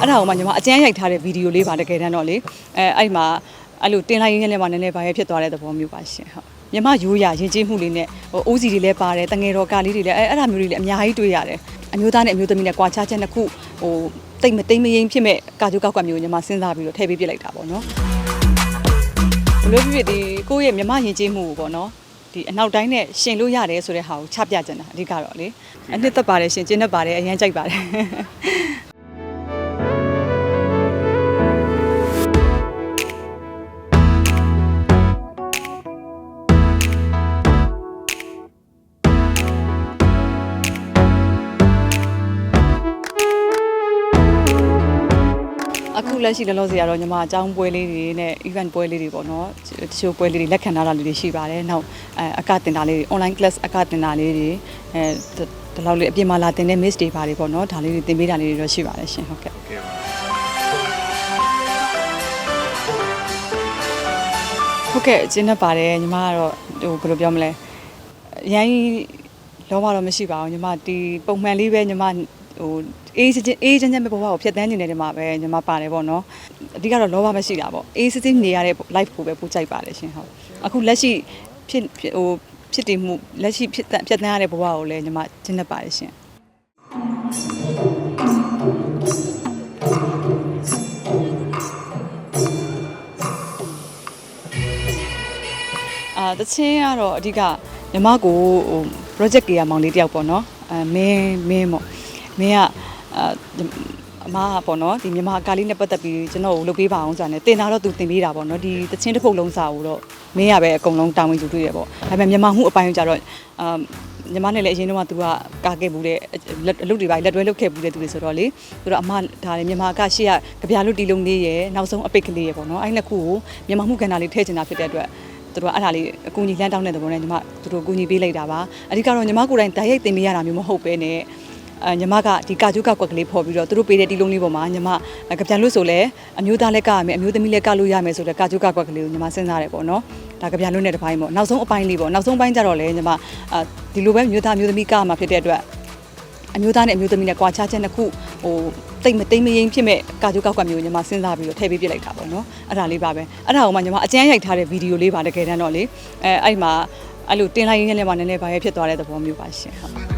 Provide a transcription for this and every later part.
အဲ့ဒါကိုမှညီမအကျန်းရိုက်ထားတဲ့ဗီဒီယိုလေးပါတကယ်တမ်းတော့လေအဲအဲ့မှာအဲ့လိုတင်လိုက်ရင်းနဲ့လည်းမှနည်းနည်းဘာပဲဖြစ်သွားတဲ့သဘောမျိုးပါရှင်ဟုတ်ညီမရိုးရရင်ကျေးမှုလေးနဲ့ဟိုအိုးစီတွေလည်းပါတယ်တငယ်တော်ကားလေးတွေလည်းအဲအဲ့ဒါမျိုးတွေလည်းအများကြီးတွေ့ရတယ်အမျိုးသားနဲ့အမျိုးသမီးနဲ့ကွာခြားချက်နှစ်ခုဟိုတိတ်မတိတ်မရင်ဖြစ်မဲ့ကာကြိုကောက်ကမျိုးညီမစဉ်းစားပြီးတော့ထည့်ပေးပြလိုက်တာပေါ့နော်ဘယ်လိုဖြစ်ဖြစ်ဒီကိုယ့်ရဲ့မြမရင်ကျေးမှုကိုပေါ့နော် ဒီအနောက်တိုင်းနဲ့ရှင်လို့ရတယ်ဆိုတဲ့ဟာကိုချပြကြတာအဓိကတော့လေအနှစ်သက်ပါတယ်ရှင်ကျင်းတတ်ပါတယ်အရင်ကြိုက်ပါတယ် လက်ရှိလောလောဆယ်ကတော့ညီမအကြောင်းပွဲလေးတွေနဲ့ event ပွဲလေးတွေပေါ့နော်တချို့ပွဲလေးတွေလက်ခံထားတာလေးတွေရှိပါတယ်နောက်အဲအကတင်တာလေးတွေ online class အကတင်တာလေးတွေအဲဒီလောက်လေးအပြင်မှာလာတင်တဲ့ miss တွေပါတယ်ပေါ့နော်ဒါလေးတွေတင်ပေးတာလေးတွေတော့ရှိပါတယ်ရှင်ဟုတ်ကဲ့ဟုတ်ကဲ့ကျင်းနေပါတယ်ညီမကတော့ဟိုဘယ်လိုပြောမလဲအရင်လောဘတော့မရှိပါဘူးညီမဒီပုံမှန်လေးပဲညီမ ဟိုအေးချင်းအေးချင်းချင်းပဲဘဝကိုဖြတ်တန်းနေတယ်ဒီမှာပဲညီမပါတယ်ပေါ့နော်အဓိကတော့လောဘမရှိတာပေါ့အေးစစ်စစ်နေရတဲ့ life ကိုပဲပို့ကြိုက်ပါတယ်ရှင်ဟုတ်အခုလက်ရှိဖြစ်ဖြစ်ဟိုဖြစ်တည်မှုလက်ရှိဖြစ်ဖြတ်တန်းရတဲ့ဘဝကိုလည်းညီမကျင်းနေပါတယ်ရှင်အာတချင်းကတော့အဓိကညီမကိုဟို project ကေရမောင်လေးတယောက်ပေါ့နော်အဲမင်းမင်းပေါ့ မင်းကအာအမကပေါ့နော်ဒီမြန်မာကာလေးနဲ့ပတ်သက်ပြီးကျွန်တော်ကိုလုပ်ပေးပါအောင်ဆိုတာနဲ့တင်တာတော့သူတင်ပေးတာပေါ့နော်ဒီတချင်းတစ်ပုတ်လုံးစာကိုတော့မင်းရပဲအကုန်လုံးတာဝန်ယူတွေ့ရပေါ့ဒါပေမဲ့မြန်မာမှုအပိုင်းကျတော့အာညီမနဲ့လည်းအရင်တော့ကသူကကာခဲ့ဘူးတဲ့အလုပ်တွေပါလက်တွဲလုပ်ခဲ့ဘူးတဲ့သူတွေဆိုတော့လေသူတို့အမဒါလေမြန်မာကရှေ့ကကြပြလို့တီလုံးလေးရယ်နောက်ဆုံးအပိတ်ကလေးရယ်ပေါ့နော်အဲ့နှစ်ခုကိုမြန်မာမှုကဏ္ဍလေးထည့်ချင်တာဖြစ်တဲ့အတွက်သူတို့ကအဲ့ဒါလေးအကူအညီလမ်းတောင်းတဲ့သဘောနဲ့ညီမသူတို့အကူအညီပေးလိုက်တာပါအဓိကတော့ညီမကိုယ်တိုင်တိုက်ရိုက်တင်ပေးရတာမျိုးမဟုတ်ပဲနဲ့အဲ ညီမကဒီကာကျူးကကွက်ကလေးဖော်ပြီးတော့သူတို့ပေးတဲ့တီလုံးလေးပေါ်မှာညီမကပြန်လို့ဆိုလဲအမျိုးသားလက်ကရမယ်အမျိုးသမီးလက်ကလို့ရမယ်ဆိုတော့ကာကျူးကကွက်ကလေးကိုညီမစဉ်းစားတယ်ပေါ့နော်ဒါကပြန်လို့နဲ့တစ်ပိုင်းပေါ့နောက်ဆုံးအပိုင်းလေးပေါ့နောက်ဆုံးပိုင်းကျတော့လေညီမအာဒီလိုပဲမျိုးသားမျိုးသမီးကမှာဖြစ်တဲ့အတွက်အမျိုးသားနဲ့အမျိုးသမီးနဲ့ကွာခြားချက်နှစ်ခုဟိုတိတ်မတိတ်မရင်ဖြစ်မဲ့ကာကြိုကောက်ကမျိုးညီမစဉ်းစားပြီးတော့ထည့်ပေးပြလိုက်တာပေါ့နော်အဲ့ဒါလေးပါပဲအဲ့ဒါကိုမှညီမအကျန်းရိုက်ထားတဲ့ဗီဒီယိုလေးပါတကယ်တမ်းတော့လေအဲအဲ့မှာအဲ့လိုတင်လိုက်ရင်းနဲ့လည်းမှနည်းနည်းဘာပဲဖြစ်သွားတဲ့သဘောမျိုးပါရှင်ဟုတ်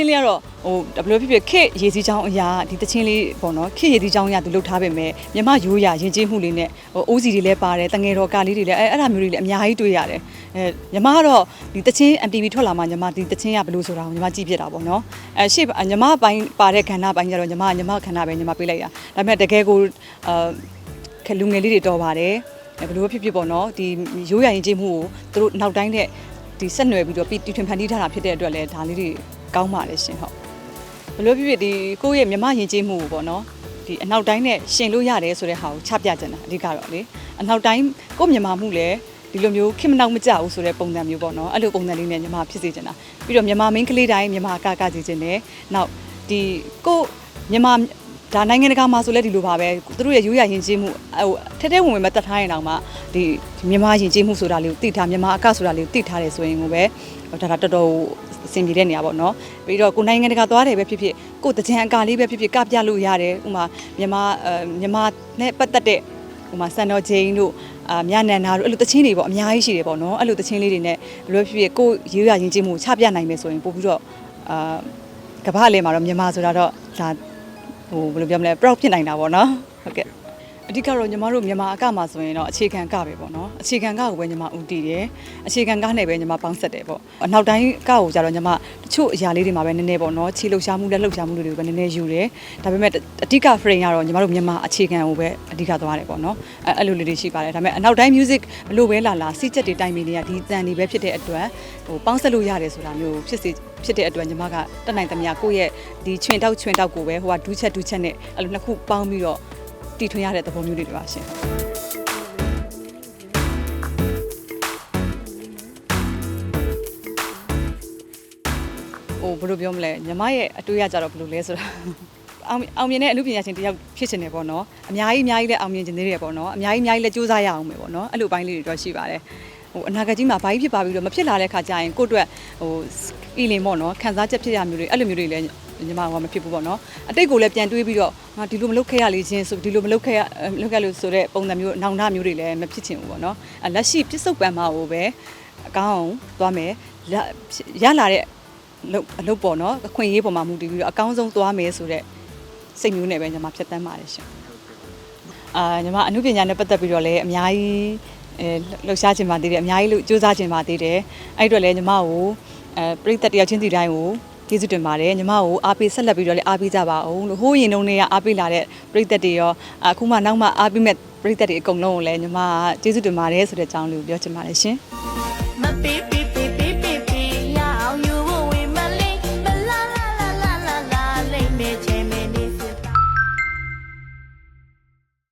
ချင်းလေးကတော့ဟိုဘယ်လိုဖြစ်ဖြစ်ခေရေစီချောင်းအရာဒီတချင်းလေးပေါ့နော်ခေရေစီချောင်းအရာသူလှုပ်ထားပေမဲ့မြမရိုးရရင်ကျေးမှုလေးနဲ့ဟိုအိုးစီတွေလည်းပါတယ်တငယ်တော်ကာလေးတွေလည်းအဲအဲ့ဒါမျိုးတွေလည်းအများကြီးတွေ့ရတယ်အဲမြမကတော့ဒီတချင်း MTV ထွက်လာမှညီမဒီတချင်းရဘယ်လိုဆိုတာကိုညီမကြည့်ပြတာပေါ့နော်အဲရှေ့ညီမပိုင်းပါတဲ့ခန္ဓာပိုင်းကျတော့ညီမညီမခန္ဓာပဲညီမပေးလိုက်ရဒါပေမဲ့တကယ်ကိုအာခလူငယ်လေးတွေတော်ပါတယ်ဘယ်လိုဖြစ်ဖြစ်ပေါ့နော်ဒီရိုးရရင်ကျေးမှုကိုသူတို့နောက်တိုင်းတဲ့ဒီဆက်နွယ်ပြီးတော့ပြီးတီထွင်ဖန်တီးထားတာဖြစ်တဲ့အတွက်လည်းဒါလေးတွေ ကောင်းပါတယ်ရှင်ဟုတ်ဘယ်လိုဖြစ်ဖြစ်ဒီကိုယ့်ရဲ့မြမယဉ်ကျေးမှုကိုပေါ့နော်ဒီအနောက်တိုင်းနဲ့ရှင်လို့ရတယ်ဆိုတဲ့ဟာကိုချပြကြတာအဓိကတော့လေအနောက်တိုင်းကိုယ့်မြန်မာမှုလည်းဒီလိုမျိုးခင်မနောက်မကြဘူးဆိုတဲ့ပုံစံမျိုးပေါ့နော်အဲ့လိုပုံစံလေးနဲ့မြန်မာဖြစ်စေချင်တာပြီးတော့မြန်မာမင်းကလေးတိုင်းမြန်မာကကစီခြင်းနဲ့နောက်ဒီကိုယ့်မြန်မာဒါနိုင်ငံတကာမှာဆိုလဲဒီလိုပါပဲသူတို့ရဲ့ရိုးရာယဉ်ကျေးမှုဟိုထဲထဲဝင်ဝင်မတတ်ထားရင်တော့မှဒီမြန်မာယဉ်ကျေးမှုဆိုတာလေးကိုသိထားမြန်မာအကဆိုတာလေးကိုသိထားတယ်ဆိုရင်ကိုပဲဒါဒါတော်တော် အဆင်ပြေတဲ့နေရာပေါ့နော်ပြီးတော့ကိုနိုင်ငံတကာသွားတယ်ပဲဖြစ်ဖြစ်ကိုတကြံအကာလေးပဲဖြစ်ဖြစ်ကပြလို့ရတယ်ဥမာမြန်မာအဲမြန်မာနဲ့ပတ်သက်တဲ့ဥမာစံတော်ချိန်တို့အာမြနန္ဒာတို့အဲ့လိုတချင်းတွေပေါ့အများကြီးရှိတယ်ပေါ့နော်အဲ့လိုတချင်းလေးတွေနဲ့ဘယ်လိုဖြစ်ဖြစ်ကိုရေးရရင်ချင်းမှုချပြနိုင်မယ်ဆိုရင်ပို့ပြီးတော့အာကမ္ဘာလေမှာတော့မြန်မာဆိုတာတော့ဒါဟိုဘယ်လိုပြောမလဲ proud ဖြစ်နိုင်တာပေါ့နော်ဟုတ်ကဲ့ အဓိကတော့ညီမတို့မြန်မာအကမှာဆိုရင်တော့အခြေခံကပဲပေါ့နော်အခြေခံကကိုပဲညီမဦးတည်တယ်အခြေခံကနဲ့ပဲညီမပေါင်းဆက်တယ်ပေါ့အနောက်တိုင်းကကိုကြတော့ညီမတချို့အရာလေးတွေမှာပဲနည်းနည်းပေါ့နော်ခြေလှုပ်ရှားမှုလက်လှုပ်ရှားမှုတွေကိုပဲနည်းနည်းယူတယ်ဒါပေမဲ့အဓိက frame ကတော့ညီမတို့မြန်မာအခြေခံကိုပဲအဓိကသွားတယ်ပေါ့နော်အဲအဲ့လိုလေးတွေရှိပါတယ်ဒါပေမဲ့အနောက်တိုင်း music ဘလို့ပဲလာလာစီးချက်တွေတိုင်ပင်တွေကဒီတန်တွေပဲဖြစ်တဲ့အတွက်ဟိုပေါင်းဆက်လို့ရတယ်ဆိုတာမျိုးဖြစ်စေဖြစ်တဲ့အတွက်ညီမကတက်နိုင်သမျှကိုယ့်ရဲ့ဒီချွင်တောက်ချွင်တောက်ကိုပဲဟိုကဒူးချက်ဒူးချက်နဲ့အဲ့လိုနှစ်ခုပေါင်းပြီးတော့ တီထွင်ရတဲ့သဘောမျိုးတွေတွေပါရှင်ဟိုဘယ်လိုပြောမလဲညီမရဲ့အတွေ့အကြတော့ဘယ်လိုလဲဆိုတော့အောင်အောင်မြင်တဲ့အမှုပညာရှင်တစ်ယောက်ဖြစ်ချင်တယ်ပေါ့နော်အများကြီးအများကြီးလည်းအောင်မြင်ချင်သေးတယ်ပေါ့နော်အများကြီးအများကြီးလည်းစူးစမ်းရအောင်ပဲပေါ့နော်အဲ့လိုပိုင်းလေးတွေတော့ရှိပါတယ်ဟိုအနာဂတ်ကြီးမှာဘာကြီးဖြစ်ပါပြီတော့မဖြစ်လာတဲ့ခါကျရင်ကိုယ့်အတွက်ဟိုအီလင်ပေါ့နော်ခံစားချက်ဖြစ်ရမျိုးတွေအဲ့လိုမျိုးတွေလည်း ညီမကမဖြစ်ဘူးပေါ့နော်အတိတ်ကိုလည်းပြန်တွေးပြီးတော့ငါဒီလိုမလုပ်ခဲ့ရလေချင်းဆိုဒီလိုမလုပ်ခဲ့ရမလုပ်ခဲ့လို့ဆိုတဲ့ပုံစံမျိုးနောင်တမျိုးတွေလည်းမဖြစ်ချင်ဘူးပေါ့နော်အဲ့လက်ရှိပြစ္ဆုတ်ပံမှာကိုပဲအကောင်းအောင်သွားမယ်လက်ရလာတဲ့အလုပ်အလုပ်ပေါ့နော်အခွင့်အရေးပေါ်မှာမူတည်ပြီးတော့အကောင်းဆုံးသွားမယ်ဆိုတဲ့စိတ်မျိုးနဲ့ပဲညီမဖြတ်တန်းပါတယ်ရှင်အာညီမအမှုပညာနဲ့ပတ်သက်ပြီးတော့လည်းအများကြီးအဲလှူရှားခြင်းပါသေးတယ်အများကြီးလို့စူးစမ်းခြင်းပါသေးတယ်အဲ့ဒီတော့လည်းညီမကိုအဲပြိသက်တယောက်ချင်းစီတိုင်းကို ကျေးဇူးတင်ပါတယ်ညီမကိုအားပေးဆက်လက်ပြီးတော့လည်းအားပေးကြပါအောင်လို့ဟိုးရင်တုန်းကအားပေးလာတဲ့ပြိသက်တွေရောအခုမှနောက်မှအားပေးမဲ့ပြိသက်တွေအကုန်လုံးကိုလည်းညီမကကျေးဇူးတင်ပါတယ်ဆိုတဲ့အကြောင်းလေးကိုပြောချင်ပါတယ်ရှင်မပေးပေးပေးပေး